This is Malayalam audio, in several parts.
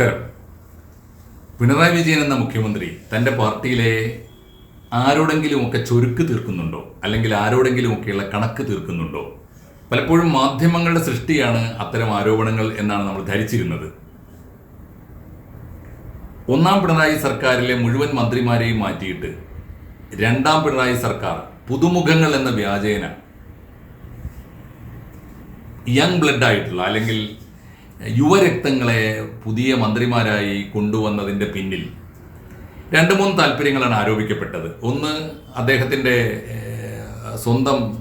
നമസ്കാരം. പിണറായി വിജയൻ എന്ന മുഖ്യമന്ത്രി തന്റെ പാർട്ടിയിലെ ആരോടെങ്കിലുമൊക്കെ ചുരുക്ക് തീർക്കുന്നുണ്ടോ? അല്ലെങ്കിൽ ആരോടെങ്കിലുമൊക്കെയുള്ള കണക്ക് തീർക്കുന്നുണ്ടോ? പലപ്പോഴും മാധ്യമങ്ങളുടെ സൃഷ്ടിയാണ് അത്തരം ആരോപണങ്ങൾ എന്നാണ് നമ്മൾ ധരിച്ചിരുന്നത്. ഒന്നാം പിണറായി സർക്കാരിലെ മുഴുവൻ മന്ത്രിമാരെയും മാറ്റിയിട്ട് രണ്ടാം പിണറായി സർക്കാർ പുതുമുഖങ്ങൾ എന്ന വ്യാജേന യങ് ബ്ലഡ് ആയിട്ടുള്ള അല്ലെങ്കിൽ യുവരക്തങ്ങളെ പുതിയ മന്ത്രിമാരായി കൊണ്ടുവന്നതിന്റെ പിന്നിൽ രണ്ട് മൂന്ന് താല്പര്യങ്ങളാണ് ആരോപിക്കപ്പെട്ടത്. ഒന്ന് അദ്ദേഹത്തിന്റെ സ്വന്തം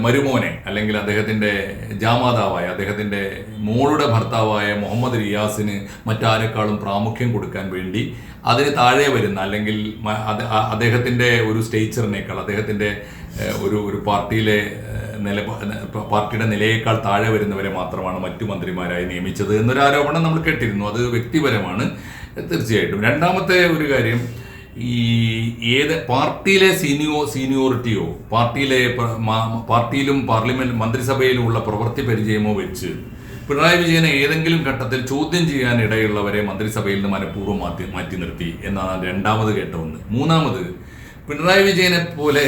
മരുമോനെ അല്ലെങ്കിൽ അദ്ദേഹത്തിന്റെ ജാമാതാവായ അദ്ദേഹത്തിന്റെ മോളുടെ ഭർത്താവായ മുഹമ്മദ് റിയാസിന് മറ്റാരെക്കാളും പ്രാമുഖ്യം കൊടുക്കാൻ വേണ്ടി അതിന് താഴെ വരുന്ന അല്ലെങ്കിൽ അദ്ദേഹത്തിന്റെ ഒരു സ്റ്റേച്ചറിനേക്കാൾ അദ്ദേഹത്തിന്റെ ഒരു ഒരു പാർട്ടിയിലെ നില പാർട്ടിയുടെ നിലയേക്കാൾ താഴെ വരുന്നവരെ മാത്രമാണ് മറ്റു മന്ത്രിമാരായി നിയമിച്ചത് എന്നൊരു ആരോപണം നമ്മൾ കേട്ടിരുന്നു. അത് വ്യക്തിപരമാണ് തീർച്ചയായിട്ടും. രണ്ടാമത്തെ ഒരു കാര്യം ഈ ഏത് പാർട്ടിയിലെ സീനിയോ സീനിയോറിറ്റിയോ പാർട്ടിയിലെ പാർട്ടിയിലും പാർലമെന്റ് മന്ത്രിസഭയിലും ഉള്ള പ്രവൃത്തി പരിചയമോ വെച്ച് പിണറായി വിജയനെ ഏതെങ്കിലും ഘട്ടത്തിൽ ചോദ്യം ചെയ്യാൻ ഇടയുള്ളവരെ മന്ത്രിസഭയിൽ നിന്ന് മനഃപൂർവം മാറ്റി മാറ്റി നിർത്തി എന്നാണ് രണ്ടാമത് കേട്ട ഒന്ന്. മൂന്നാമത് പിണറായി വിജയനെ പോലെ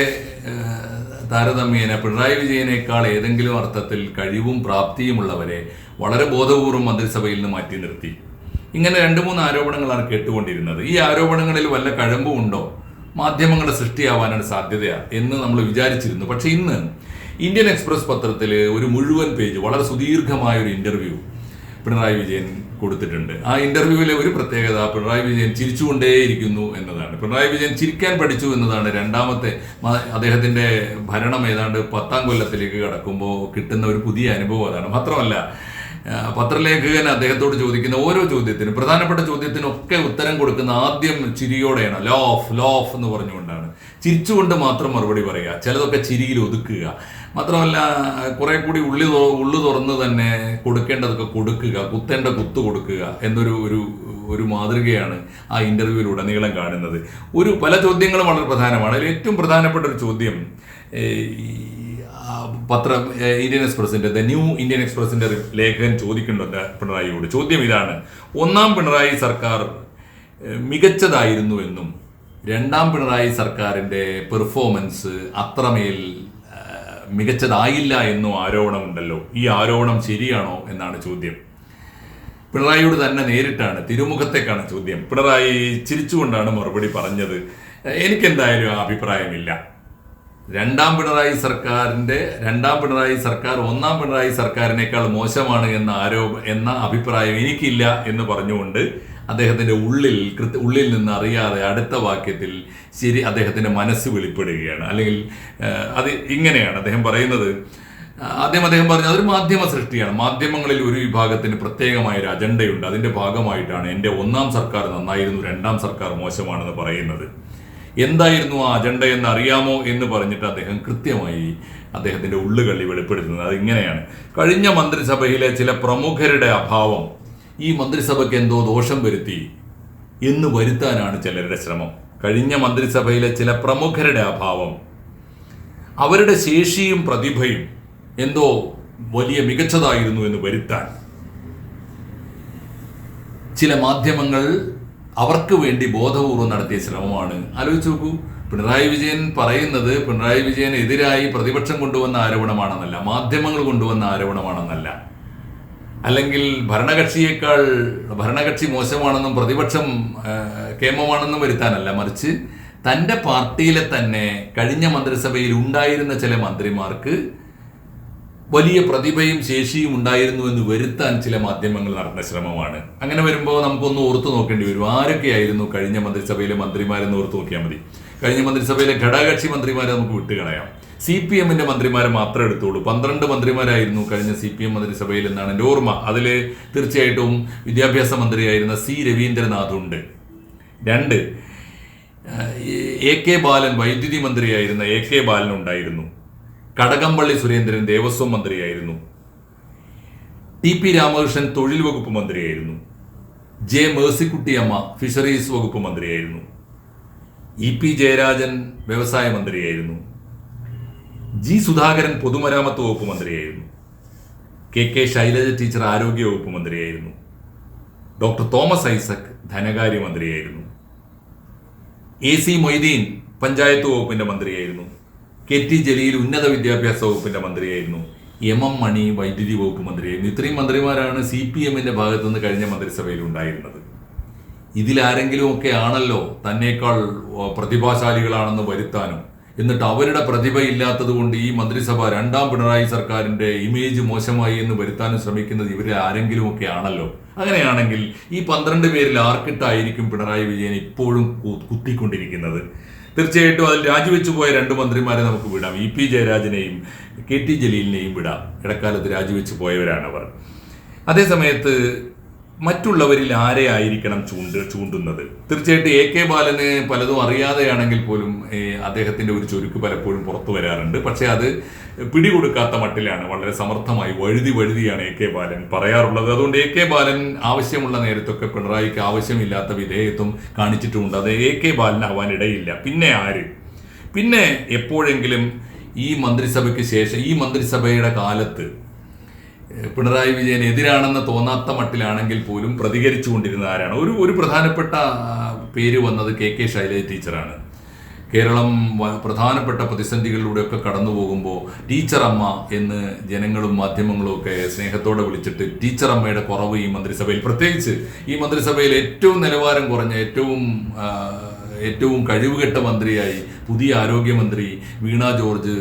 താരതമ്യേന പിണറായി വിജയനേക്കാൾ ഏതെങ്കിലും അർത്ഥത്തിൽ കഴിവും പ്രാപ്തിയുമുള്ളവരെ വളരെ ബോധപൂർവം മന്ത്രിസഭയിൽ നിന്ന് മാറ്റി നിർത്തി. ഇങ്ങനെ രണ്ട് മൂന്ന് ആരോപണങ്ങളാണ് കേട്ടുകൊണ്ടിരുന്നത്. ഈ ആരോപണങ്ങളിൽ വല്ല കഴമ്പും ഉണ്ടോ? മാധ്യമങ്ങളുടെ സൃഷ്ടിയാവാനാണ് സാധ്യത എന്ന് നമ്മൾ വിചാരിച്ചിരുന്നു. പക്ഷെ ഇന്ന് ഇന്ത്യൻ എക്സ്പ്രസ് പത്രത്തിൽ ഒരു മുഴുവൻ പേജ് വളരെ സുദീർഘമായ ഒരു ഇന്റർവ്യൂ പിണറായി വിജയൻ കൊടുത്തിട്ടുണ്ട്. ആ ഇന്റർവ്യൂവിലെ ഒരു പ്രത്യേകത പിണറായി വിജയൻ ചിരിച്ചുകൊണ്ടേയിരിക്കുന്നു എന്നതാണ്. പിണറായി വിജയൻ ചിരിക്കാൻ പഠിച്ചു എന്നതാണ് രണ്ടാമത്തെ അദ്ദേഹത്തിന്റെ ഭരണം ഏതാണ്ട് പത്താം കൊല്ലത്തിലേക്ക് കടക്കുമ്പോൾ കിട്ടുന്ന ഒരു പുതിയ അനുഭവം അതാണ്. മാത്രമല്ല പത്രലേഖകൻ അദ്ദേഹത്തോട് ചോദിക്കുന്ന ഓരോ ചോദ്യത്തിനും പ്രധാനപ്പെട്ട ചോദ്യത്തിനൊക്കെ ഉത്തരം കൊടുക്കുന്ന ആദ്യം ചിരിയോടെയാണ് ലോ ഓഫ് ലോ ഓഫ് എന്ന് പറഞ്ഞുകൊണ്ടാണ്. ചിരിച്ചുകൊണ്ട് മാത്രം മറുപടി പറയുക ചിലതൊക്കെ ചിരിയിൽ ഒതുക്കുക. മാത്രമല്ല കുറെ കൂടി ഉള്ളി ഉള്ളു തുറന്ന് തന്നെ കൊടുക്കേണ്ടതൊക്കെ കൊടുക്കുക കുത്തേണ്ട കുത്ത് കൊടുക്കുക എന്നൊരു ഒരു ഒരു മാതൃകയാണ് ആ ഇന്റർവ്യൂവിലൂടെ നീളം കാണുന്നത്. ഒരു പല ചോദ്യങ്ങളും വളരെ പ്രധാനമാണ്. അതിൽ ഏറ്റവും പ്രധാനപ്പെട്ട ഒരു ചോദ്യം പത്രം ഇന്ത്യൻ എക്സ്പ്രസിന്റെ ദ ന്യൂ ഇന്ത്യൻ എക്സ്പ്രസിന്റെ ലേഖകൻ ചോദിക്കുന്നുണ്ട് പിണറായിയോട്. ചോദ്യം ഇതാണ് ഒന്നാം പിണറായി സർക്കാർ മികച്ചതായിരുന്നു എന്നും രണ്ടാം പിണറായി സർക്കാരിന്റെ പെർഫോമൻസ് അത്രമേൽ മികച്ചതായില്ല എന്നും ആരോപണമുണ്ടല്ലോ. ഈ ആരോപണം ശരിയാണോ എന്നാണ് ചോദ്യം. പിണറായിയോട് തന്നെ നേരിട്ടാണ് തിരുമുഖത്തേക്കാണ് ചോദ്യം. പിണറായി ചിരിച്ചുകൊണ്ടാണ് മറുപടി പറഞ്ഞത്. എനിക്കെന്തായാലും അഭിപ്രായമില്ല. രണ്ടാം പിണറായി സർക്കാരിന്റെ രണ്ടാം പിണറായി സർക്കാർ ഒന്നാം പിണറായി സർക്കാരിനേക്കാൾ മോശമാണ് എന്ന ആരോപ എന്ന അഭിപ്രായം എനിക്കില്ല എന്ന് പറഞ്ഞുകൊണ്ട് അദ്ദേഹത്തിന്റെ ഉള്ളിൽ കൃത്യ ഉള്ളിൽ നിന്ന് അറിയാതെ അടുത്ത വാക്യത്തിൽ ശരി അദ്ദേഹത്തിന്റെ മനസ്സ് വെളിപ്പെടുകയാണ്. അല്ലെങ്കിൽ അത് ഇങ്ങനെയാണ് അദ്ദേഹം പറയുന്നത്. ആദ്യം അദ്ദേഹം പറഞ്ഞു അതൊരു മാധ്യമ സൃഷ്ടിയാണ്. മാധ്യമങ്ങളിൽ ഒരു വിഭാഗത്തിന് പ്രത്യേകമായ ഒരു അജണ്ടയുണ്ട്. അതിന്റെ ഭാഗമായിട്ടാണ് എന്റെ ഒന്നാം സർക്കാർ നന്നായിരുന്നു രണ്ടാം സർക്കാർ മോശമാണെന്ന് പറയുന്നത്. എന്തായിരുന്നു ആ അജണ്ട എന്ന് അറിയാമോ എന്ന് പറഞ്ഞിട്ട് അദ്ദേഹം കൃത്യമായി അദ്ദേഹത്തിന്റെ ഉള്ളുകളി വെളിപ്പെടുത്തുന്നത്. അതിങ്ങനെയാണ് കഴിഞ്ഞ മന്ത്രിസഭയിലെ ചില പ്രമുഖരുടെ അഭാവം ഈ മന്ത്രിസഭയ്ക്ക് എന്തോ ദോഷം വരുത്തി എന്ന് വരുത്താനാണ് ചിലരുടെ ശ്രമം. കഴിഞ്ഞ മന്ത്രിസഭയിലെ ചില പ്രമുഖരുടെ അഭാവം അവരുടെ ശേഷിയും പ്രതിഭയും എന്തോ വലിയ മികച്ചതായിരുന്നു എന്ന് വരുത്താൻ ചില മാധ്യമങ്ങൾ അവർക്ക് വേണ്ടി ബോധപൂർവം നടത്തിയ ശ്രമമാണ്. ആലോചിച്ച് നോക്കൂ. പിണറായി വിജയൻ പറയുന്നത് പിണറായി വിജയൻ എതിരായി പ്രതിപക്ഷം കൊണ്ടുവന്ന ആരോപണമാണെന്നല്ല മാധ്യമങ്ങൾ കൊണ്ടുവന്ന ആരോപണമാണെന്നല്ല. അല്ലെങ്കിൽ ഭരണകക്ഷിയേക്കാൾ ഭരണകക്ഷി മോശമാണെന്നും പ്രതിപക്ഷം കേമമാണെന്നും വരുത്താനല്ല മറിച്ച് തന്റെ പാർട്ടിയിലെ തന്നെ കഴിഞ്ഞ മന്ത്രിസഭയിൽ ഉണ്ടായിരുന്ന ചില മന്ത്രിമാർക്ക് വലിയ പ്രതിഭയും ശേഷിയും ഉണ്ടായിരുന്നു എന്ന് വരുത്താൻ ചില മാധ്യമങ്ങൾ നടത്തുന്ന ശ്രമമാണ്. അങ്ങനെ വരുമ്പോൾ നമുക്കൊന്ന് ഓർത്തു നോക്കേണ്ടി വരും. ആരൊക്കെയായിരുന്നു കഴിഞ്ഞ മന്ത്രിസഭയിലെ മന്ത്രിമാരെന്ന് ഓർത്തു നോക്കിയാൽ മതി. കഴിഞ്ഞ മന്ത്രിസഭയിലെ ഘടകകക്ഷി മന്ത്രിമാരെ നമുക്ക് വിട്ടുകളയാം സി പി എമ്മിന്റെ മന്ത്രിമാരെ മാത്രമേ എടുത്തുള്ളൂ. പന്ത്രണ്ട് മന്ത്രിമാരായിരുന്നു കഴിഞ്ഞ സി പി എം മന്ത്രിസഭയിൽ എന്നാണ് എന്റെ ഓർമ്മ. അതിൽ തീർച്ചയായിട്ടും വിദ്യാഭ്യാസ മന്ത്രിയായിരുന്ന സി രവീന്ദ്രനാഥ് ഉണ്ട് രണ്ട് എ കെ ബാലൻ വൈദ്യുതി മന്ത്രിയായിരുന്ന എ കെ ബാലൻ ഉണ്ടായിരുന്നു. കടകംപള്ളി സുരേന്ദ്രൻ ദേവസ്വം മന്ത്രിയായിരുന്നു. ടി പി രാമകൃഷ്ണൻ തൊഴിൽ വകുപ്പ് മന്ത്രിയായിരുന്നു. ജെ മേഴ്സിക്കുട്ടിയമ്മ ഫിഷറീസ് വകുപ്പ് മന്ത്രിയായിരുന്നു. ഇ പി ജയരാജൻ വ്യവസായ മന്ത്രിയായിരുന്നു. ജി സുധാകരൻ പൊതുമരാമത്ത് വകുപ്പ് മന്ത്രിയായിരുന്നു. കെ കെ ശൈലജ ടീച്ചർ ആരോഗ്യ വകുപ്പ് മന്ത്രിയായിരുന്നു. ഡോക്ടർ തോമസ് ഐസക് ധനകാര്യമന്ത്രിയായിരുന്നു എ സി മൊയ്തീൻ പഞ്ചായത്ത് വകുപ്പിന്റെ മന്ത്രിയായിരുന്നു. കെ ടി ജലീൽ ഉന്നത വിദ്യാഭ്യാസ വകുപ്പിന്റെ മന്ത്രിയായിരുന്നു. എം എം മണി വൈദ്യുതി വകുപ്പ് മന്ത്രിയായിരുന്നു. ഇത്രയും മന്ത്രിമാരാണ് സി പി എമ്മിന്റെ ഭാഗത്തു നിന്ന് കഴിഞ്ഞ മന്ത്രിസഭയിൽ ഉണ്ടായിരുന്നത് ഇതിലാരെങ്കിലും ഒക്കെ ആണല്ലോ തന്നേക്കാൾ പ്രതിഭാശാലികളാണെന്ന് വരുത്താനും എന്നിട്ട് അവരുടെ പ്രതിഭ ഇല്ലാത്തത് കൊണ്ട് ഈ മന്ത്രിസഭ രണ്ടാം പിണറായി സർക്കാരിന്റെ ഇമേജ് മോശമായി എന്ന് വരുത്താനും ശ്രമിക്കുന്നത് ഇവരിൽ ആരെങ്കിലും ഒക്കെ ആണല്ലോ. അങ്ങനെയാണെങ്കിൽ ഈ പന്ത്രണ്ട് പേരിൽ ആർക്കിട്ടായിരിക്കും പിണറായി വിജയൻ ഇപ്പോഴും കുത്തിക്കൊണ്ടിരിക്കുന്നത്? തീർച്ചയായിട്ടും അതിൽ രാജിവെച്ചു പോയ രണ്ട് മന്ത്രിമാരെ നമുക്ക് വിടാം. ഇ പി ജയരാജനെയും കെ ടി ജലീലിനെയും വിടാം. ഇടക്കാലത്ത് രാജിവെച്ചു പോയവരാണ് അവർ അതേസമയത്ത് മറ്റുള്ളവരിൽ ആരെയായിരിക്കണം ചൂണ്ട് ചൂണ്ടുന്നത്? തീർച്ചയായിട്ടും എ കെ ബാലന് പലതും അറിയാതെയാണെങ്കിൽ പോലും അദ്ദേഹത്തിന്റെ ഒരു ചുരുക്ക് പലപ്പോഴും പുറത്തു വരാറുണ്ട്. പക്ഷേ അത് പിടികൊടുക്കാത്ത മട്ടിലാണ് വളരെ സമർത്ഥമായി വഴുതി വഴുതിയാണ് എ കെ ബാലൻ പറയാറുള്ളത്. അതുകൊണ്ട് എ കെ ബാലൻ ആവശ്യമുള്ള നേരത്തൊക്കെ പിണറായിക്ക് ആവശ്യമില്ലാത്ത വിധേയത്വം കാണിച്ചിട്ടുമുണ്ട്. അത് എ കെ ബാലനാവാൻ ഇടയില്ല. പിന്നെ ആര്? പിന്നെ എപ്പോഴെങ്കിലും ഈ മന്ത്രിസഭയ്ക്ക് ശേഷം ഈ മന്ത്രിസഭയുടെ കാലത്ത് പിണറായി വിജയൻ എതിരാണെന്ന് തോന്നാത്ത മട്ടിലാണെങ്കിൽ പോലും പ്രതികരിച്ചുകൊണ്ടിരുന്ന ആരാണ്? ഒരു ഒരു പ്രധാനപ്പെട്ട പേര് വന്നത് കെ കെ ശൈലജ ടീച്ചറാണ്. കേരളം പ്രധാനപ്പെട്ട പ്രതിസന്ധികളിലൂടെയൊക്കെ കടന്നു പോകുമ്പോൾ ടീച്ചറമ്മ എന്ന് ജനങ്ങളും മാധ്യമങ്ങളും ഒക്കെ സ്നേഹത്തോടെ വിളിച്ചിട്ട് ടീച്ചറമ്മയുടെ കുറവ് ഈ മന്ത്രിസഭയിൽ. പ്രത്യേകിച്ച് ഈ മന്ത്രിസഭയിൽ ഏറ്റവും നിലവാരം കുറഞ്ഞ ഏറ്റവും ഏറ്റവും കഴിവുകെട്ട മന്ത്രിയായി പുതിയ ആരോഗ്യമന്ത്രി വീണ ജോർജ്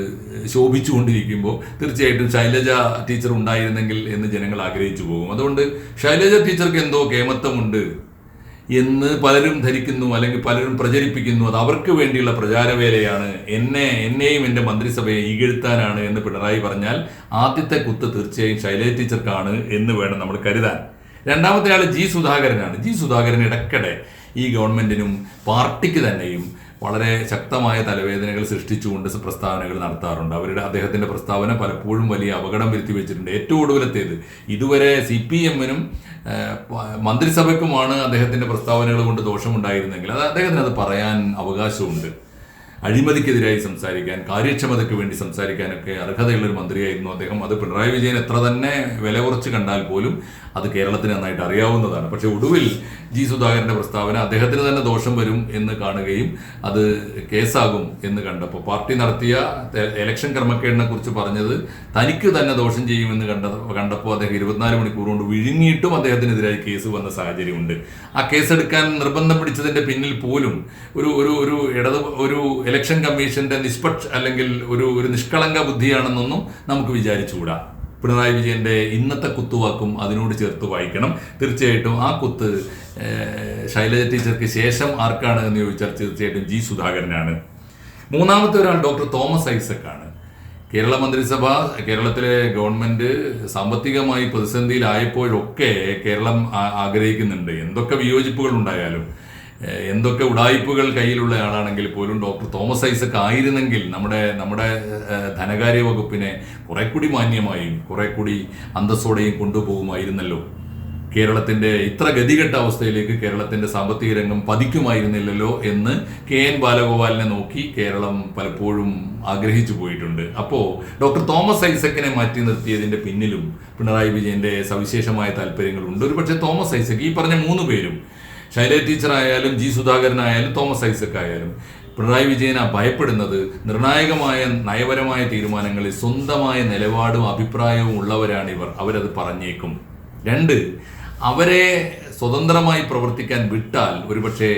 ശോഭിച്ചുകൊണ്ടിരിക്കുമ്പോൾ തീർച്ചയായിട്ടും ശൈലജ ടീച്ചർ ഉണ്ടായിരുന്നെങ്കിൽ എന്ന് ജനങ്ങൾ ആഗ്രഹിച്ചു പോകും. അതുകൊണ്ട് ശൈലജ ടീച്ചർക്ക് എന്തോ കേമത്വമുണ്ട്. എന്ന് പലരും ധരിക്കുന്നു അല്ലെങ്കിൽ പലരും പ്രചരിപ്പിക്കുന്നു. അത് അവർക്ക് വേണ്ടിയുള്ള പ്രചാരവേലയാണ്. എന്നെ എന്നെയും എന്റെ മന്ത്രിസഭയെ ഈകഴ്ത്താനാണ് എന്ന് പിണറായി പറഞ്ഞാൽ ആദ്യത്തെ കുത്ത് തീർച്ചയായും ശൈലജ ടീച്ചർക്കാണ് എന്ന് വേണം നമ്മൾ കരുതാൻ. രണ്ടാമത്തെ ആൾ ജി സുധാകരനാണ്. ജി സുധാകരൻ ഇടയ്ക്കിടെ ഈ ഗവൺമെന്റിനും പാർട്ടിക്ക് തന്നെയും വളരെ ശക്തമായ തലവേദനകൾ സൃഷ്ടിച്ചുകൊണ്ട് പ്രസ്താവനകൾ നടത്താറുണ്ട്. അവരുടെ അദ്ദേഹത്തിന്റെ പ്രസ്താവന പലപ്പോഴും വലിയ അപകടം വരുത്തി വെച്ചിട്ടുണ്ട്. ഏറ്റവും ഒടുവിലത്തേത് ഇതുവരെ സി പി എമ്മിനും മന്ത്രിസഭയ്ക്കുമാണ് അദ്ദേഹത്തിന്റെ പ്രസ്താവനകൾ കൊണ്ട് ദോഷമുണ്ടായിരുന്നെങ്കിൽ അത് അദ്ദേഹത്തിന് അത് പറയാൻ അവകാശമുണ്ട്. അഴിമതിക്കെതിരായി സംസാരിക്കാൻ കാര്യക്ഷമതയ്ക്ക് വേണ്ടി സംസാരിക്കാനൊക്കെ അർഹതയുള്ളൊരു മന്ത്രിയായിരുന്നു അദ്ദേഹം. അത് പിണറായി വിജയൻ എത്ര തന്നെ വില കുറച്ച് കണ്ടാൽ പോലും അത് കേരളത്തിന് നന്നായിട്ട് അറിയാവുന്നതാണ്. പക്ഷെ ഒടുവിൽ ജി സുധാകരന്റെ പ്രസ്താവന അദ്ദേഹത്തിന് തന്നെ ദോഷം വരും എന്ന് കാണുകയും അത് കേസാകും എന്ന് കണ്ടപ്പോൾ പാർട്ടി നടത്തിയ എലക്ഷൻ ക്രമക്കേടിനെ കുറിച്ച് പറഞ്ഞത് തനിക്ക് തന്നെ ദോഷം ചെയ്യുമെന്ന് കണ്ട കണ്ടപ്പോൾ അദ്ദേഹം ഇരുപത്തിനാല് മണിക്കൂർ കൊണ്ട് വിഴുങ്ങിയിട്ടും അദ്ദേഹത്തിനെതിരായി കേസ് വന്ന സാഹചര്യമുണ്ട്. ആ കേസെടുക്കാൻ നിർബന്ധം പിടിച്ചതിന്റെ പിന്നിൽ പോലും ഒരു ഒരു ഒരു ഇടത് ഒരു ഇലക്ഷൻ കമ്മീഷന്റെ നിഷ്പക്ഷ അല്ലെങ്കിൽ ഒരു ഒരു നിഷ്കളങ്ക ബുദ്ധിയാണെന്നൊന്നും നമുക്ക് വിചാരിച്ചുകൂടാ. പിണറായി വിജയന്റെ ഇന്നത്തെ കുത്തുവാക്കും അതിനോട് ചേർത്ത് വായിക്കണം. തീർച്ചയായിട്ടും ആ കുത്ത് ശൈലജ ടീച്ചർക്ക് ശേഷം ആർക്കാണ് എന്ന് ചോദിച്ചാൽ തീർച്ചയായിട്ടും ജി സുധാകരനാണ്. മൂന്നാമത്തെ ഒരാൾ ഡോക്ടർ തോമസ് ഐസക് ആണ് കേരള മന്ത്രിസഭ കേരളത്തിലെ ഗവൺമെന്റ് സാമ്പത്തികമായി പ്രതിസന്ധിയിലായപ്പോഴൊക്കെ കേരളം ആഗ്രഹിക്കുന്നുണ്ട്. എന്തൊക്കെ വിയോജിപ്പുകൾ ഉണ്ടായാലും. എന്തൊക്കെ ഉടായ്പകൾ കയ്യിലുള്ള ആളാണെങ്കിൽ പോലും ഡോക്ടർ തോമസ് ഐസക് ആയിരുന്നെങ്കിൽ നമ്മുടെ നമ്മുടെ ധനകാര്യ വകുപ്പിനെ കുറെ കൂടി മാന്യമായും കുറെ കൂടി അന്തസ്സോടെയും കൊണ്ടുപോകുമായിരുന്നല്ലോ. കേരളത്തിന്റെ ഇത്ര ഗതികെട്ട അവസ്ഥയിലേക്ക് കേരളത്തിന്റെ സാമ്പത്തിക രംഗം പതിക്കുമായിരുന്നില്ലല്ലോ എന്ന് കെ എൻ ബാലഗോപാലിനെ നോക്കി കേരളം പലപ്പോഴും ആഗ്രഹിച്ചു പോയിട്ടുണ്ട്. അപ്പോൾ ഡോക്ടർ തോമസ് ഐസക്കിനെ മാറ്റി നിർത്തിയതിന്റെ പിന്നിലും പിണറായി വിജയന്റെ സവിശേഷമായ താല്പര്യങ്ങളുണ്ട് ഒരുപക്ഷെ തോമസ് ഐസക് ഈ പറഞ്ഞ മൂന്ന് പേരും ശൈലജ ടീച്ചറായാലും ജി സുധാകരനായാലും തോമസ് ഐസക് ആയാലും പിണറായി വിജയനെ ഭയപ്പെടുന്നത് നിർണായകമായ നയപരമായ തീരുമാനങ്ങളിൽ സ്വന്തമായ നിലപാടും അഭിപ്രായവും ഉള്ളവരാണ് ഇവർ. അവരത് പറഞ്ഞേക്കും. രണ്ട് അവരെ സ്വതന്ത്രമായി പ്രവർത്തിക്കാൻ വിട്ടാൽ ഒരുപക്ഷെ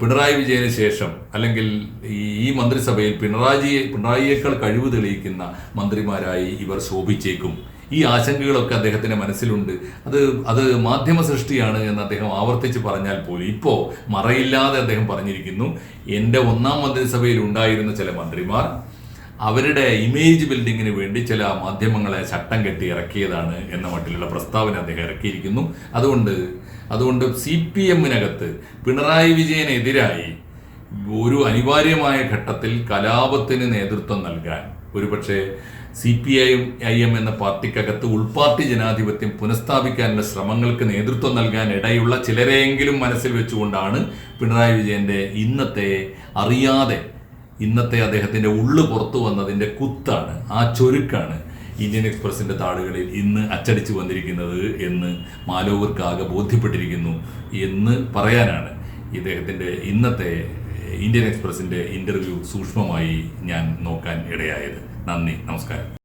പിണറായി വിജയന് ശേഷം അല്ലെങ്കിൽ ഈ മന്ത്രിസഭയിൽ പിണറായിയെ പിണറായിയേക്കാൾ കഴിവ് തെളിയിക്കുന്ന മന്ത്രിമാരായി ഇവർ ശോഭിച്ചേക്കും. ഈ ആശങ്കകളൊക്കെ അദ്ദേഹത്തിന്റെ മനസ്സിലുണ്ട്. അത് അത് മാധ്യമ സൃഷ്ടിയാണ് എന്ന് അദ്ദേഹം ആവർത്തിച്ച് പറഞ്ഞാൽ പോലും ഇപ്പോ മറയില്ലാതെ അദ്ദേഹം പറഞ്ഞിരിക്കുന്നു. എന്റെ ഒന്നാം മന്ത്രിസഭയിൽ ഉണ്ടായിരുന്ന ചില മന്ത്രിമാർ അവരുടെ ഇമേജ് ബിൽഡിങ്ങിന് വേണ്ടി ചില മാധ്യമങ്ങളെ ചട്ടം കെട്ടി ഇറക്കിയതാണ് എന്ന മട്ടിലുള്ള പ്രസ്താവന അദ്ദേഹം ഇറക്കിയിരിക്കുന്നു. അതുകൊണ്ട് അതുകൊണ്ട് സി പി എമ്മിനകത്ത് പിണറായി വിജയനെതിരായി ഒരു അനിവാര്യമായ ഘട്ടത്തിൽ കലാപത്തിന് നേതൃത്വം നൽകാൻ ഒരുപക്ഷെ സി പി ഐയും ഐ എം എന്ന പാർട്ടിക്കകത്ത് ഉൾപാർട്ടി ജനാധിപത്യം പുനഃസ്ഥാപിക്കാനുള്ള ശ്രമങ്ങൾക്ക് നേതൃത്വം നൽകാൻ ഇടയുള്ള ചിലരെയെങ്കിലും മനസ്സിൽ വെച്ചുകൊണ്ടാണ് പിണറായി വിജയന്റെ ഇന്നത്തെ അറിയാതെ ഇന്നത്തെ അദ്ദേഹത്തിന്റെ ഉള്ളു പുറത്തു വന്നതിന്റെ കുത്താണ് ആ ചൊരുക്കാണ് ഇന്ത്യൻ എക്സ്പ്രസിന്റെ താളുകളിൽ ഇന്ന് അച്ചടിച്ചു വന്നിരിക്കുന്നത് എന്ന് മാലോവർക്കാകെ ബോധ്യപ്പെട്ടിരിക്കുന്നു എന്ന് പറയാനാണ് ഇദ്ദേഹത്തിന്റെ ഇന്നത്തെ ഇന്ത്യൻ എക്സ്പ്രസിന്റെ ഇന്റർവ്യൂ സൂക്ഷ്മമായി ഞാൻ നോക്കാൻ ഇടയായത്. നന്ദി നമസ്കാരം.